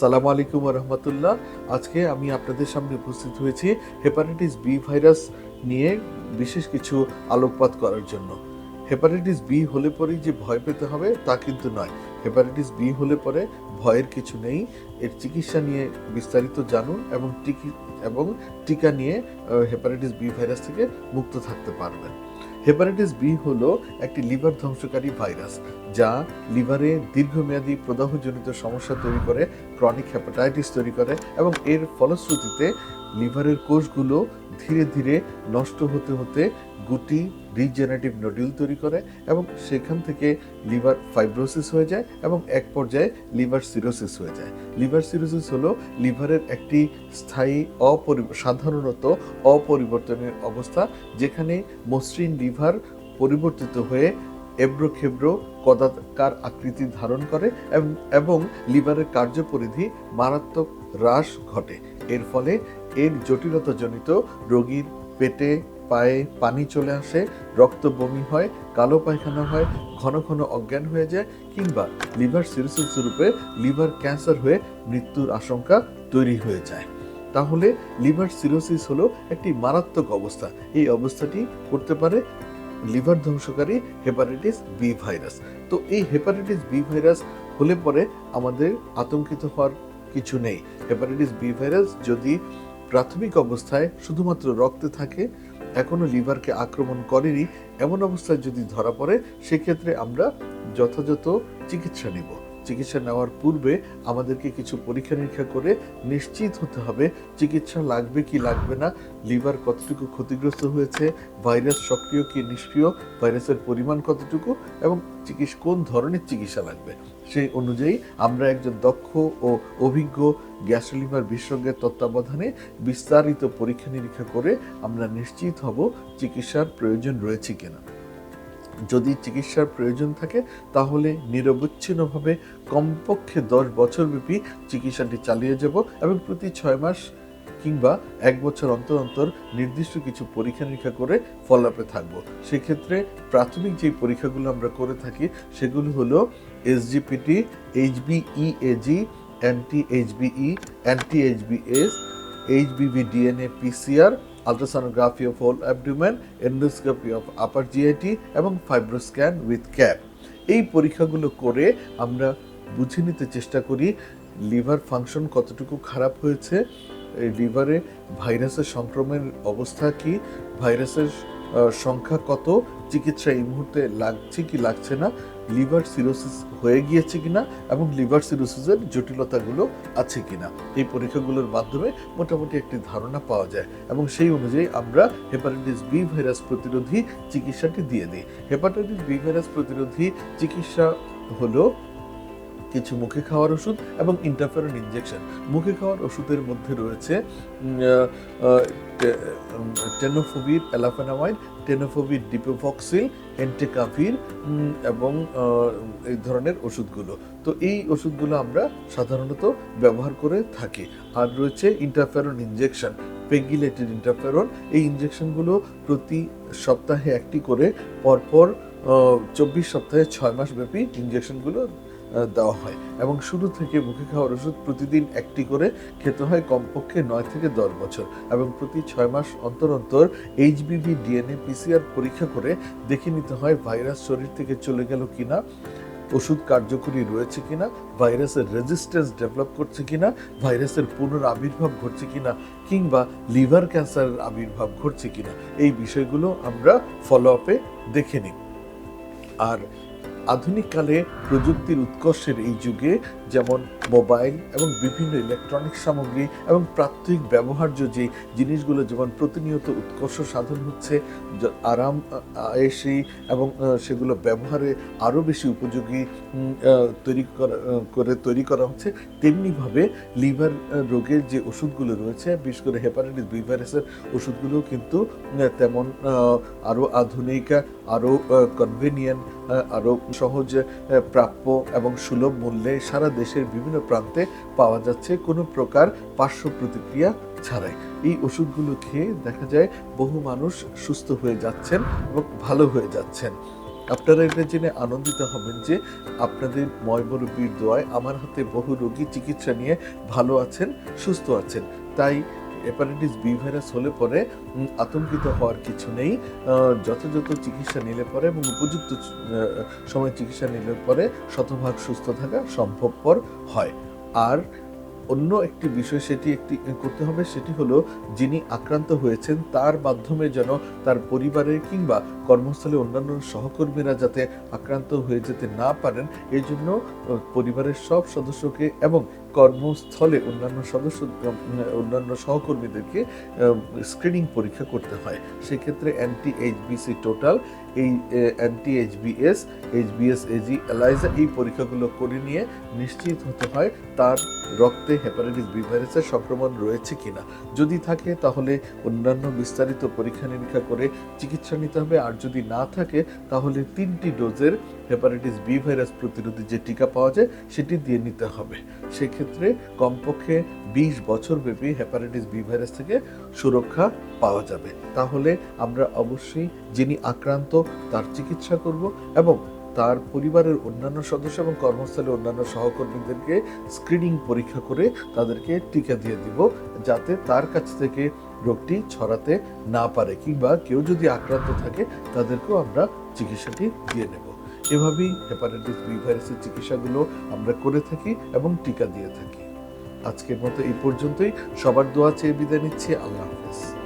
আসসালামু আলাইকুম রহমতুল্লাহ আজকে আমি আপনাদের সামনে উপস্থিত হয়েছি হেপাটাইটিস বি ভাইরাস নিয়ে বিশেষ কিছু আলোকপাত করার জন্য। হেপাটাইটিস বি হলে পরেই যে ভয় পেতে হবে তা কিন্তু নয়। হেপাটাইটিস বি হলে পরে ভয়ের কিছু নেই। এর চিকিৎসা নিয়ে বিস্তারিত জানুন এবং টিকি এবং টিকা নিয়ে হেপাটাইটিস বি ভাইরাস থেকে মুক্ত থাকতে পারবেন। হেপাটাইটিস বি হলো একটি লিভার ধ্বংসকারী ভাইরাস, যা লিভারে দীর্ঘমেয়াদী প্রদাহজনিত সমস্যা তৈরি করে ক্রনিক হেপাটাইটিস তৈরি করে এবং এর ফলশ্রুতিতে লিভারের কোষগুলো ধীরে ধীরে নষ্ট হতে হতে গুটি রিজেনারেটিভ নডিউল তৈরি করে এবং সেখান থেকে লিভার ফাইব্রোসিস হয়ে যায় এবং এক পর্যায়ে লিভার সিরোসিস হয়ে যায়। লিভার সিরোসিস হলো লিভারের একটি স্থায়ী অপরি সাধারণত অপরিবর্তনের অবস্থা যেখানে মসৃণ লিভার পরিবর্তিত হয়ে এব্রোখেব্র কদাকার আকৃতি ধারণ করে এবং এবং লিভারের কার্যপরিধি মারাত্মক হ্রাস ঘটে। এর ফলে এর জটিলতাজনিত রোগীর পেটে পায়ে পানি চলে আসে, রক্ত বমি হয়, কালো পায়খানা হয়, ঘন ঘন অজ্ঞান হয়ে যায়, কিংবা লিভার সিরোসিস রূপে লিভার ক্যান্সার হয়ে মৃত্যুর আশঙ্কা তৈরি হয়ে যায়। তাহলে লিভার সিরোসিস হলো একটি মারাত্মক অবস্থা। এই অবস্থাটি করতে পারে লিভার ধ্বংসকারী হেপাটাইটিস বি ভাইরাস। তো এই হেপাটাইটিস বি ভাইরাস হলে পরে আমাদের আতঙ্কিত হওয়ার কিছু নেই। হেপাটাইটিস বি ভাইরাস যদি প্রাথমিক অবস্থায় শুধুমাত্র রক্তে থাকে এখনও লিভারকে আক্রমণ করেনি, এমন অবস্থায় যদি ধরা পড়ে, সেক্ষেত্রে আমরা যথাযথ চিকিৎসা নেব। চিকিৎসা নেওয়ার পূর্বে আমাদেরকে কিছু পরীক্ষা নিরীক্ষা করে নিশ্চিত হতে হবে, চিকিৎসা লাগবে কি লাগবে না, লিভার কতটুকু ক্ষতিগ্রস্ত হয়েছে, ভাইরাস সক্রিয় কি নিষ্ক্রিয়, ভাইরাসের পরিমাণ কতটুকু, এবং চিকিৎসা কোন ধরনের চিকিৎসা লাগবে। সেই অনুযায়ী আমরা একজন দক্ষ ও অভিজ্ঞ গ্যাস্ট্রোলিভার বিশেষজ্ঞের তত্ত্বাবধানে বিস্তারিত পরীক্ষা নিরীক্ষা করে আমরা নিশ্চিত হব চিকিৎসার প্রয়োজন রয়েছে কিনা। যদি চিকিৎসার প্রয়োজন থাকে, তাহলে নিরবচ্ছিন্নভাবে কমপক্ষে দশ বছরব্যাপী চিকিৎসাটি চালিয়ে যাব এবং প্রতি ছয় মাস কিংবা এক বছর অন্তর অন্তর নির্দিষ্ট কিছু পরীক্ষা নিরীক্ষা করে ফলাপে থাকব। সেক্ষেত্রে প্রাথমিক যে পরীক্ষাগুলো আমরা করে থাকি, সেগুলো হলো SGPT এইচবিইএজি anti HBe anti HBs HBV DNA PCR ultrasonography of whole abdomen endoscopy of upper GIT এবং ফাইব্রোস্ক্যান উইথ ক্যাপ এই পরীক্ষাগুলো করে আমরা বুঝে নিতে চেষ্টা করি লিভার ফাংশন কতটুকু খারাপ হয়েছে লিভারে ভাইরাসের সংক্রমণের অবস্থা কি? ভাইরাসের সংখ্যা কত? চিকিৎসা এই মুহূর্তে লাগছে কি লাগছে না? লিভার সিরোসিস হয়ে গিয়েছে কিনা? এবং লিভার সিরোসিসের জটিলতাগুলো আছে কিনা? এই পরীক্ষাগুলোর মাধ্যমে মোটামুটি একটি ধারণা পাওয়া যায়। এবং সেই অনুযায়ী আমরা হেপাটাইটিস বি ভাইরাস প্রতিরোধী চিকিৎসাটি দিয়ে দিই। হেপাটাইটিস বি ভাইরাস প্রতিরোধী চিকিৎসা হলো কিছু মুখে খাওয়ার ওষুধ এবং ইন্টারফেরন ইনজেকশন মুখে খাওয়ার ওষুধের মধ্যে রয়েছে টেনোফোভির অ্যালাফেনামাইড টেনোফোভির ডিপোভক্সিল এন্টেকাভির এবং এই ধরনের ওষুধগুলো। তো এই ওষুধগুলো আমরা সাধারণত ব্যবহার করে থাকি। আর রয়েছে ইন্টারফেরন ইনজেকশন পেগিলেটেড ইন্টারফেরন এই ইনজেকশনগুলো প্রতি সপ্তাহে একটি করে পরপর চব্বিশ সপ্তাহে ছয় মাস ব্যাপী ইনজেকশনগুলো আহ, দেওয়া হয়। এবং শুরু থেকে মুখে খাওয়ার ওষুধ প্রতিদিন একটি করে খেতে হয় কমপক্ষে নয় থেকে দশ বছর। এবং প্রতি ছয় মাস অন্তর অন্তর এইচবিভি, ডিএনএ, পিসিআর পরীক্ষা করে দেখে নিতে হয় ভাইরাস শরীর থেকে চলে গেল কিনা, ওষুধ কার্যকরী রয়েছে কিনা, ভাইরাসের রেজিস্ট্যান্স ডেভেলপ করছে কিনা, ভাইরাসের পুনর আবির্ভাব ঘটছে কিনা, কিংবা লিভার ক্যান্সারের আবির্ভাব ঘটছে কিনা, এই বিষয়গুলো আমরা ফলো আপে দেখে নিই। আর আধুনিককালে প্রযুক্তির উৎকর্ষের এই যুগে যেমন মোবাইল এবং বিভিন্ন ইলেকট্রনিক সামগ্রী এবং প্রাত্যহিক ব্যবহার্য যে জিনিসগুলো যেমন প্রতিনিয়ত উৎকর্ষ সাধন হচ্ছে আরাম আয়েসি এবং সেগুলো ব্যবহারে আরও বেশি উপযোগী তৈরি করা করে তৈরি করা হচ্ছে, তেমনিভাবে লিভার রোগের যে ওষুধগুলো রয়েছে, বিশেষ করে হেপাটাইটিস বি ভাইরাসের ওষুধগুলো কিন্তু তেমন আরও আধুনিক, আরও কনভেনিয়েন্ট আরও সহজ প্রাপ্য এবং সুলভ মূল্যে সারা দেশের বিভিন্ন প্রান্তে পাওয়া যাচ্ছে কোনো প্রকার পার্শ্ব প্রতিক্রিয়া ছাড়াই। এই ওষুধগুলো খেয়ে দেখা যায় বহু মানুষ সুস্থ হয়ে যাচ্ছেন এবং ভালো হয়ে যাচ্ছেন। আপনারা এটা জেনে আনন্দিত হবেন যে আপনাদের ময়মরূপীর দোয়ায় আমার হাতে বহু রোগী চিকিৎসা নিয়ে ভালো আছেন, সুস্থ আছেন। তাই হেপাটাইটিস বি ভাইরাস হলে পরে আতঙ্কিত হওয়ার কিছু নেই। যথাযথ চিকিৎসা নিলে পরে এবং উপযুক্ত সময় চিকিৎসা নিলে পরে শতভাগ সুস্থ থাকা সম্ভবপর হয়। আর অন্য একটি বিষয় সেটি একটি করতে হবে, সেটি হলো যিনি আক্রান্ত হয়েছেন, তার মাধ্যমে যেন তার পরিবারের কিংবা কর্মস্থলে অন্যান্য সহকর্মীরা যাতে আক্রান্ত হয়ে যেতে না পারেন এই জন্য পরিবারের সব সদস্যকে এবং কর্মস্থলে অন্যান্য সদস্য অন্যান্য সহকর্মীদেরকে স্ক্রিনিং পরীক্ষা করতে হয়। সেক্ষেত্রে অ্যান্টি এইচবিসি টোটাল এই anti HBs HBs Ag ELISA এই পরীক্ষাগুলো করে নিয়ে নিশ্চিত হতে হয় তার রক্তে হেপাটাইটিস বি ভাইরাসের সংক্রমণ রয়েছে কিনা। যদি থাকে তাহলে অন্যান্য বিস্তারিত পরীক্ষা নিরীক্ষা করে চিকিৎসা নিতে হবে। আর যদি না থাকে, তাহলে তিনটি ডোজের হেপাটাইটিস বি ভাইরাস প্রতিরোধী যে টিকা পাওয়া যায়, সেটি দিয়ে নিতে হবে। সেক্ষেত্রে কমপক্ষে বিশ বছর ব্যাপী হেপাটাইটিস বি ভাইরাস থেকে সুরক্ষা পাওয়া যাবে। তাহলে আমরা অবশ্যই যিনি আক্রান্ত, তার চিকিৎসা করব এবং তার পরিবারের অন্যান্য সদস্য এবং কর্মস্থলে অন্যান্য সহকর্মীদেরকে স্ক্রিনিং পরীক্ষা করে তাদেরকে টিকা দিয়ে দিব, যাতে তার কাছ থেকে রোগটি ছড়াতে না পারে কিংবা কেউ যদি আক্রান্ত থাকে, তাদেরকেও আমরা চিকিৎসাটি দিয়ে নেব। এভাবেই হেপাটাইটিস বি ভাইরাসের চিকিৎসাগুলো আমরা করে থাকি এবং টিকা দিয়ে থাকি। আজকের মতো এই পর্যন্তই। সবার দোয়া চেয়ে বিদায় নিচ্ছি। আল্লাহ হাফেজ।